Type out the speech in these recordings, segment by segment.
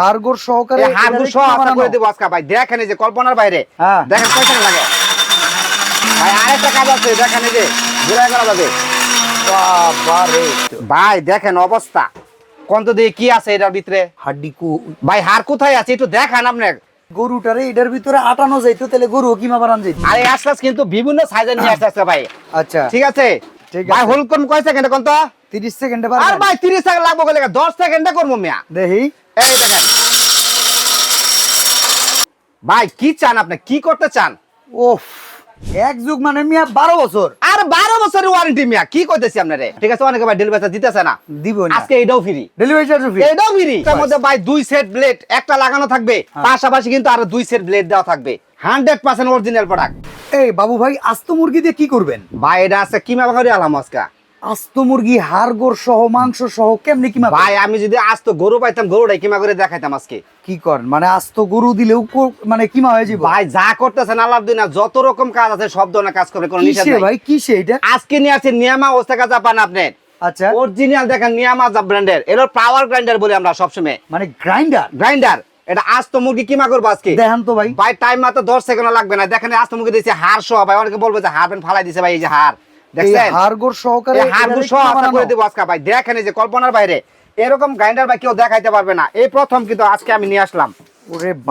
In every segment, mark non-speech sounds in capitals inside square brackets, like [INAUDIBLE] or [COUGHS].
হাড়গোড় সহকারে হাড়গুড়? করে দেবো আজকে ভাই। দেখেন যে কল্পনার বাইরে। হ্যাঁ। দেখেন লাগে? ভাই আরেকটা কাজ আছে দেখেন যে ঘুরে করা যাবে। ভাই দেখেন অবস্থা। কন্ত দিয়ে কি আছে এটার ভিতরে? হাড্ডি কু ভাই কোথায় আছে? একটু দেখান আপনার। গরুটারে এটার ভিতরে আটানো যাইতো তাহলে গরু কিমা বানান যাইতো? আরে আস্তে কিন্তু বিভিন্ন সাইজের নিয়ে [COUGHS] আসতে আসতে ভাই। আচ্ছা। ঠিক আছে? ঠিক ভাই আছে। হোল কোন কয় সেকেন্ড কোন তো 30 সেকেন্ডে আর ভাই 30 সেকেন্ড লাগবে বলে 10 সেকেন্ডে করব মিয়া। দেখি। এই দেখেন। ভাই কি চান আপনি? কি করতে চান? ওফ এক যুগ মানে মিয়া 12 বছর। আর 12 বছরের ওয়ারেন্টি মিয়া কি কইতেছি আপনারে? ঠিক আছে অনেকে ভাই ডেলিভারি দিতেছে না। দিব আজকে এটাও ফ্রি ডেলিভারি চার্জ ফ্রি এটাও ফ্রি তার মধ্যে ভাই দুই সেট ব্লেড একটা লাগানো থাকবে। হ্যাঁ। পাশাপাশি কিন্তু আরও দুই সেট ব্লেড দেওয়া থাকবে। 100% অরিজিনাল প্রোডাক্ট এই বাবু ভাই আস্ত মুরগি দিয়ে কি করবেন? ভাই এটা আছে কিমা আলাম আজকা আস্ত মুরগি হাড়গোড় সহ মাংস সহ কেমনে কিমা ভাই আমি যদি আজ গরু পাইতাম গরুটাই কিমা করে দেখাইতাম আজকে? কি করেন? মানে আস্ত গরু দিলেও মানে কিমা হয়ে যাবে ভাই যা করতেছেন আল্লাহ যত রকম কাজ আছে সব ধরনের কাজ করবে কোনো নিষেধ নাই। ভাই? কিসে এটা? আজকে নিয়ে আছে নিয়ামা ওস্তাকা জাপান আপনি আচ্ছা। অরিজিনাল দেখেন নিয়ামা ব্র্যান্ডের এর পাওয়ার গ্রাইন্ডার বলি আমরা সবসময়। মানে গ্রাইন্ডার গ্রাইন্ডার এটা আজ তো মুরগি কিমা করব আজকে? দেখান তো ভাই। ভাই টাইম মাত্র দশ সেকেন্ড লাগবে না। দেখেন আজ তো মুরগি দিয়েছে হাড় সহ ভাই অনেকে বলবে যে হাড় পেন ফালাই দিছে ভাই এই যে হাড়। সহকারে এই? করে দেবো আজকে ভাই। দেখেন যে কল্পনার বাইরে। এরকম গ্রাইন্ডার ভাই কেউ দেখাইতে পারবে না। এই প্রথম কিন্তু আজকে আমি নিয়ে আসলাম।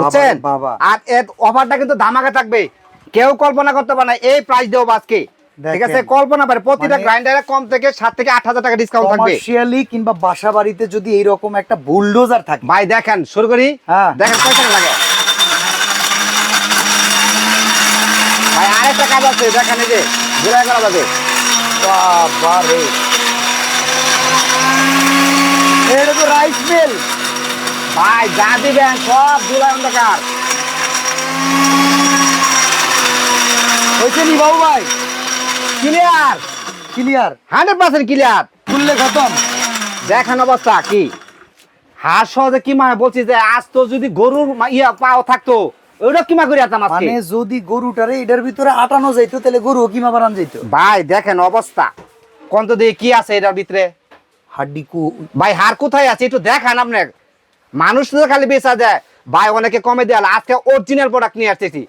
বুঝছেন? আর এর অফারটা কিন্তু ধামাকা থাকবে। কেউ কল্পনা করতে পারে না এই প্রাইস দেবো আজকে। ঠিক আছে? কল্পনা পারে প্রতিটা মানে- গ্রাইন্ডারে কম থেকে সাত থেকে আট হাজার টাকা ডিসকাউন্ট থাকবে। কমার্শিয়ালি কিংবা বাসা বাড়িতে যদি এইরকম একটা বুলডোজার থাকে। ভাই দেখেন শুরু করি। হ্যাঁ। দেখেন কয় টাকা লাগে? ভাই আরেকটা কাজ আছে দেখেন এই যে ঘুরে করা যাবে। বাবা রে এটা তো রাইস মিল ভাই যা দিবেন সব জুলাই অন্ধকার। হয়েছে নি বাবু ভাই? Clear clear hundred percent clear খুললে খতম। দেখেন অবস্থা কি। সহজে কি মানে বলছি যে আজ তো যদি গরুর ইয়া পাও থাকতো কিমা করে আজকে? মানে যদি গরুটারে এটার ভিতরে আটানো যাইতো তাহলে গরু কিমা বানান যাইতো? ভাই দেখেন অবস্থা। কন্ত দিয়ে কি আছে এটার ভিতরে? হাড্ডি কু ভাই হার কোথায় আছে? একটু দেখান আপনার। মানুষ তো খালি বেচা যায় ভাই অনেকে কমে দেয়াল আজকে অরিজিনাল প্রোডাক্ট নিয়ে আসতেছি।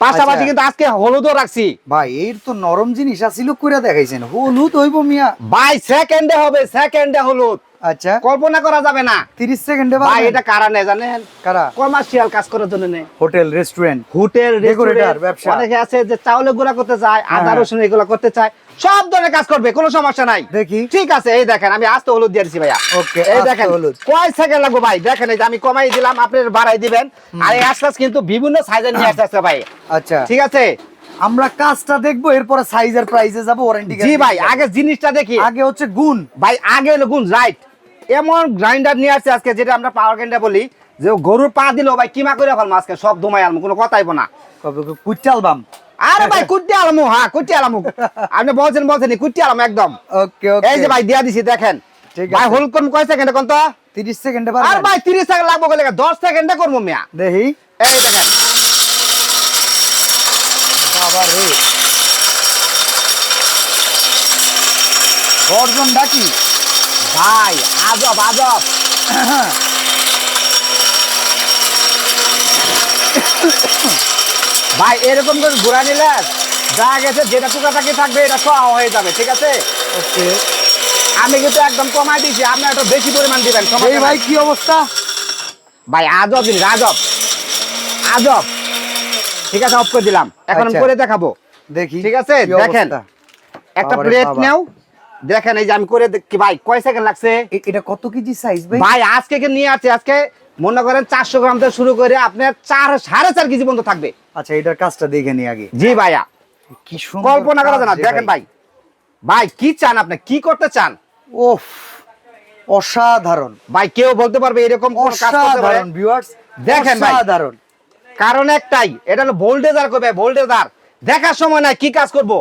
পাশাপাশি আচ্ছা। কিন্তু আজকে হলুদও রাখছি। ভাই এর তো নরম জিনিস আছিল কইরা দেখাইছেন। হলুদ হইব মিয়া। ভাই সেকেন্ডে হবে সেকেন্ডে হলুদ। আচ্ছা। কল্পনা করা যাবে না। 30 সেকেন্ডে ভাই এটা কারা জানেন? কারা? কমার্শিয়াল কাজ করার জন্য হোটেল রেস্টুরেন্ট হোটেল রেস্টুরেন্ট ব্যবসা। অনেকে আছে যে চাউলে গুঁড়া করতে চায় আদা হ্যাঁ। রসুন এগুলো করতে চায় সব ধরনের কাজ করবে কোনো সমস্যা নাই। দেখি। ঠিক আছে এই দেখেন আমি আস্তে হলুদ দিয়ে ভাইয়া। Okay, এই দেখেন হলুদ। কয় সেকেন্ড লাগবে ভাই? দেখেন এই যে আমি কমাই দিলাম আপনি বাড়াই দিবেন। আর এই আস্তে কিন্তু বিভিন্ন সাইজের নিয়ে [COUGHS] আসতে আসতে ভাই। আচ্ছা। ঠিক আছে? আমরা কাজটা দেখব এরপরে সাইজ সাইজের প্রাইসে যাব ওয়ারেন্টি জি ভাই আগে জিনিসটা দেখি। আগে হচ্ছে গুণ। ভাই আগে হলো গুণ রাইট এমন গ্রাইন্ডার নিয়ে আসছে আজকে যেটা আমরা পাওয়ার গ্রাইন্ডার বলি যে গরুর পা দিল ভাই কিমা করে ফেলব আজকে? সব ধুমাই আলমু কোনো কথাই না। কবে কুচাল বাম আরে ভাই কুটি আলমু হ্যাঁ কুটি আলমু। আপনি বলছেন বলছেন কুটি আলম একদম। ওকে ওকে। এই যে ভাই দিয়া দিছি দেখেন। ঠিক ভাই আছে। হোল কোন কয় সেকেন্ড কোন তো? 30 সেকেন্ডে আর ভাই 30 সেকেন্ড লাগবে বলে 10 সেকেন্ডে করব মিয়া। দেখি। এই দেখেন। বাবা রে গর্জন ডাকি। ভাই আজব আজব। ভাই এরকম করে ঘোরা নিলে যা গেছে যেটা টুকাটাকি থাকবে এটা সহ হয়ে যাবে ঠিক আছে? ওকে। আমি কিন্তু একদম কমাই দিয়েছি আপনার একটু বেশি পরিমাণ দিবেন। ভাই কি অবস্থা? ভাই আজব আজব। আজব। ঠিক আছে অফ করে দিলাম। এখন আমি আচ্ছা। করে দেখাবো। দেখি ঠিক আছে, দেখেন। একটা প্লেট। নেও। দেখেন এই যে আমি করে দেখি ভাই কয় সেকেন্ড লাগছে? এটা কত কেজি সাইজ ভাই? ভাই আজকে কে নিয়ে আছে আজকে মনে করেন চারশো গ্রাম থেকে শুরু করে আপনার চার সাড়ে চার কেজি পর্যন্ত থাকবে। আচ্ছা এটার কাজটা দেখে নি আগে। জি ভাইয়া। কি সুন্দর কল্পনা করা যায় না। দেখেন ভাই। ভাই। কি চান আপনি? কি করতে চান? ওফ অসাধারণ। ভাই কেউ বলতে পারবে এরকম কোন কাজ করতে পারে? অসাধারণ ভিউয়ার্স দেখেন ভাই। অসাধারণ। কারণ একটাই এটা হলো ভোল্টেজার কবে? ভোল্টেজার দেখার সময় নাই কি কাজ করব?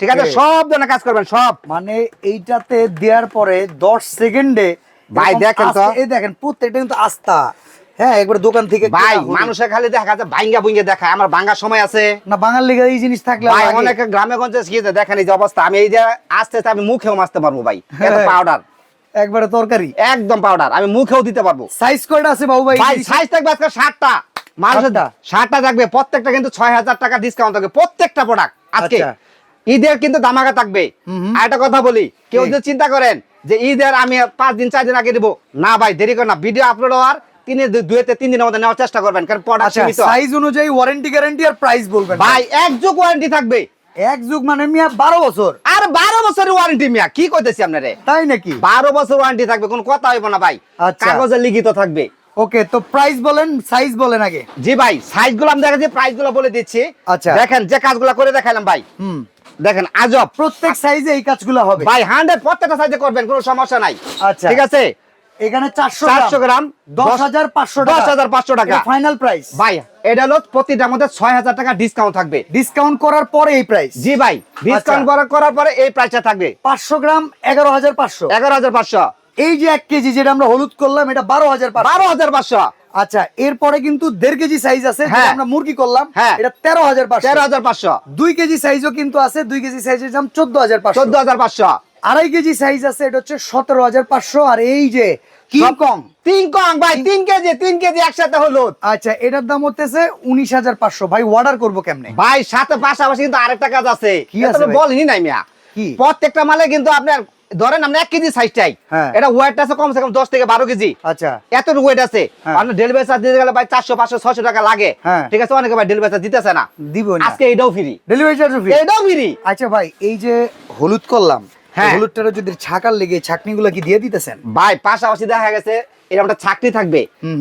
ঠিক আছে? সব ধরনের কাজ করবেন সব। মানে এইটাতে দেওয়ার পরে 10 সেকেন্ডে ভাই দেখেন তো। এই দেখেন প্রত্যেকটা কিন্তু আস্থা। হ্যাঁ একবার দোকান থেকে ভাই মানুষে খালি দেখা যায় ভাঙ্গা ভুঙ্গে দেখা আমার ভাঙ্গা সময় আছে। না বাঙাল লিগে এই জিনিস থাকলে ভাই অনেক গ্রামে গঞ্জে গিয়ে দেখেন এই যে অবস্থা আমি এই যে আস্তে আস্তে আমি মুখেও মারতে পারব ভাই। এটা হ্যাঁ। পাউডার একবারে তরকারি। একদম পাউডার আমি মুখেও দিতে পারব। সাইজ কয়টা আছে বাবু ভাই? ভাই সাইজ থাকবে আজকে 60টা মালসাটা আচ্ছা। শার্টটা থাকবে প্রত্যেকটা কিন্তু ছয় হাজার টাকা ডিসকাউন্ট থাকবে প্রত্যেকটা প্রোডাক্ট আজকে আচ্ছা। ঈদের কিন্তু দামাকা থাকবে। আর একটা কথা বলি কেউ যদি চিন্তা করেন যে ঈদের আমি পাঁচ দিন চার দিন আগে না ভাই দেরি না ভিডিও আপলোড হওয়ার আচ্ছা, অনুযায়ী ওয়ারেন্টি ভাই এক যুগ ওয়ারেন্টি থাকবে। এক যুগ মানে বারো বছর। আর বারো বছরের ওয়ারেন্টি মিয়া কি তাই নাকি? বারো বছর ওয়ারেন্টি থাকবে কোনো কথা না ভাই। কাগজে লিখিত থাকবে। ওকে তো প্রাইস বলেন সাইজ বলেন আগে। জি ভাই সাইজগুলো আমি দেখাচ্ছি প্রাইসগুলো বলে দিচ্ছি। আচ্ছা। দেখেন যে কাজগুলো করে দেখালাম ভাই। হুম। দেখেন আজব। প্রত্যেক সাইজে এই কাজগুলো হবে। ভাই হান্ড্রেড প্রত্যেকটা সাইজে করবেন কোনো সমস্যা নাই। আচ্ছা। ঠিক আছে? এখানে চারশো চারশো গ্রাম দশ হাজার পাঁচশো দশ হাজার পাঁচশো টাকা। ফাইনাল প্রাইস ভাই এটা হলো প্রতিটার মধ্যে ছয় হাজার টাকা ডিসকাউন্ট থাকবে। ডিসকাউন্ট করার পরে এই প্রাইস জি ভাই ডিসকাউন্ট করার পরে এই প্রাইসটা থাকবে। পাঁচশো গ্রাম এগারো হাজার পাঁচশো। এগারো হাজার পাঁচশো। এই যে এক কেজি যেটা আমরা হলুদ করলাম এটা বারো হাজার বারো হাজার পাঁচশো। আচ্ছা এরপরে কিন্তু দেড় কেজি সাইজ আছে হ্যাঁ। আমরা মুরগি করলাম হ্যাঁ। এটা তেরো হাজার তেরো হাজার পাঁচশো। দুই কেজি সাইজও কিন্তু আছে দুই কেজি সাইজের দাম চোদ্দ হাজার পাঁচশো। চোদ্দ হাজার পাঁচশো। আড়াই কেজি সাইজ আছে এটা হচ্ছে সতেরো হাজার পাঁচশো। আর এই যে কিং কং। তিন কং ভাই তিন কেজি তিন কেজি একসাথে হলো আচ্ছা এটার দাম হতেছে উনিশ হাজার পাঁচশো। ভাই অর্ডার করব কেমনে? ভাই সাথে পাশাপাশি কিন্তু আরেকটা কাজ আছে। কি আছে তো ভাই? বলেনি নাই মিয়া। প্রত্যেকটা মালে কিন্তু আপনার ধরেন আমরা এক কেজি সাইজ চাই। এটা ওয়েট আছে কমসে কম দশ থেকে বারো কেজি। আচ্ছা। এত ওয়েট আছে। হ্যাঁ। আপনার ডেলিভারি চার্জ দিতে গেলে ভাই চারশো পাঁচশো ছশো টাকা লাগে। হ্যাঁ। ঠিক আছে? অনেকে ভাই ডেলিভারি চার্জ দিতেছে না। দিব না। আজকে এটাও ফ্রি ডেলিভারি চার্জ ফ্রি এটাও ফ্রি আচ্ছা ভাই এই যে হলুদ করলাম হ্যাঁ। হলুদটা যদি ছাকার লেগে ছাকনি গুলো কি দিয়ে দিতেছেন? ভাই পাশাপাশি দেখা গেছে এরকম একটা চাকরি থাকবে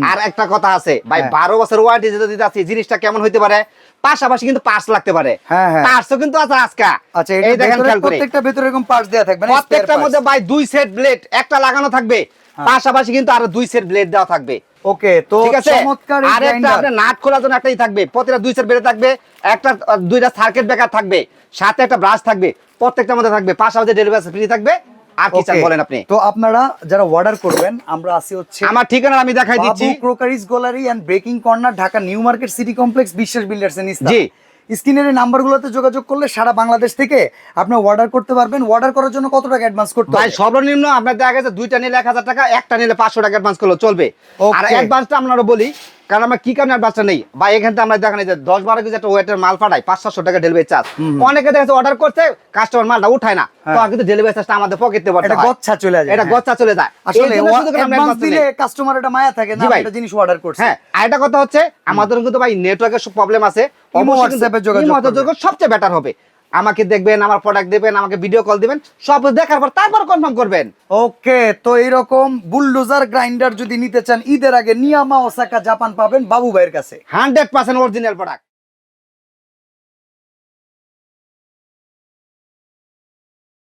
আর একটা কথা আছে ভাই হ্যাঁ। বারো বছর ওয়ারেন্টি যেটা দিতে আছে জিনিসটা কেমন হইতে পারে? পাশাপাশি কিন্তু পার্স লাগতে পারে। হ্যাঁ, হ্যাঁ। কিন্তু আছে আজকে। আচ্ছা এই দেখেন প্রত্যেকটা ভেতরে এরকম পার্টস দেওয়া থাকবে না প্রত্যেকটার মধ্যে ভাই দুই সেট ব্লেড একটা লাগানো থাকবে। পাশাপাশি কিন্তু আরও দুই সেট ব্লেড দেওয়া থাকবে। ওকে তো ঠিক আছে? চমৎকার আর একটা আপনার নাট খোলার জন্য একটাই থাকবে প্রতিটা দুই সেট বেড়ে থাকবে একটা দুইটা সার্কিট ব্রেকার থাকবে সাথে একটা ব্রাশ থাকবে প্রত্যেকটার মধ্যে থাকবে পাশাপাশি ডেলিভারি ফ্রি থাকবে আর কি চান বলেন আপনি? তো আপনারা যারা অর্ডার করবেন আমরা আছি হচ্ছে আমার ঠিকানা আমি দেখাই দিচ্ছি। Crockeries gallery and breaking corner Dhaka new market city complex Biswas builders নিচে জি। স্ক্রিনের এই নাম্বারগুলোতে যোগাযোগ করলে সারা বাংলাদেশ থেকে আপনি অর্ডার করতে পারবেন। অর্ডার করার জন্য কত টাকা অ্যাডভান্স করতে ভাই হবে? সর্বনিম্ন আপনার দেখা গেছে দুইটা নিলে এক হাজার টাকা একটা নিলে পাঁচশো টাকা অ্যাডভান্স করলে চলবে. আর অ্যাডভান্সটা আপনারা বলি কারণ আমরা কি কারণে নেই? বা এখান থেকে আমরা দেখেন যে দশ বারো কেজি একটা ওয়েটের মাল পাঠাই পাঁচ সাতশো টাকা ডেলিভারি চার্জ অনেকে দেখা অর্ডার করছে কাস্টমার মালটা উঠায় না। তো হ্যাঁ। কিন্তু ডেলিভারি চার্জটা আমাদের পকেটে এটা গচ্ছা চলে যায় এটা হ্যাঁ। গচ্ছা চলে যায়। আসলে অ্যাডভান্স দিলে কাস্টমার এটা মায়া থাকে না একটা জিনিস অর্ডার করছে। হ্যাঁ আরেকটা কথা হচ্ছে আমাদের কিন্তু ভাই নেটওয়ার্কের প্রবলেম আছে। অবশ্যই হোয়াটসঅ্যাপে। যোগাযোগ সবচেয়ে বেটার হবে। আমাকে দেখবেন আমার প্রোডাক্ট দেবেন আমাকে ভিডিও কল দিবেন সব দেখার পর তারপর কনফার্ম করবেন। ওকে তো এইরকম বুলডোজার গ্রাইন্ডার যদি নিতে চান ঈদের আগে নিয়ামা ওসাকা জাপান পাবেন বাবু ভাইয়ের কাছে। Hundred percent original product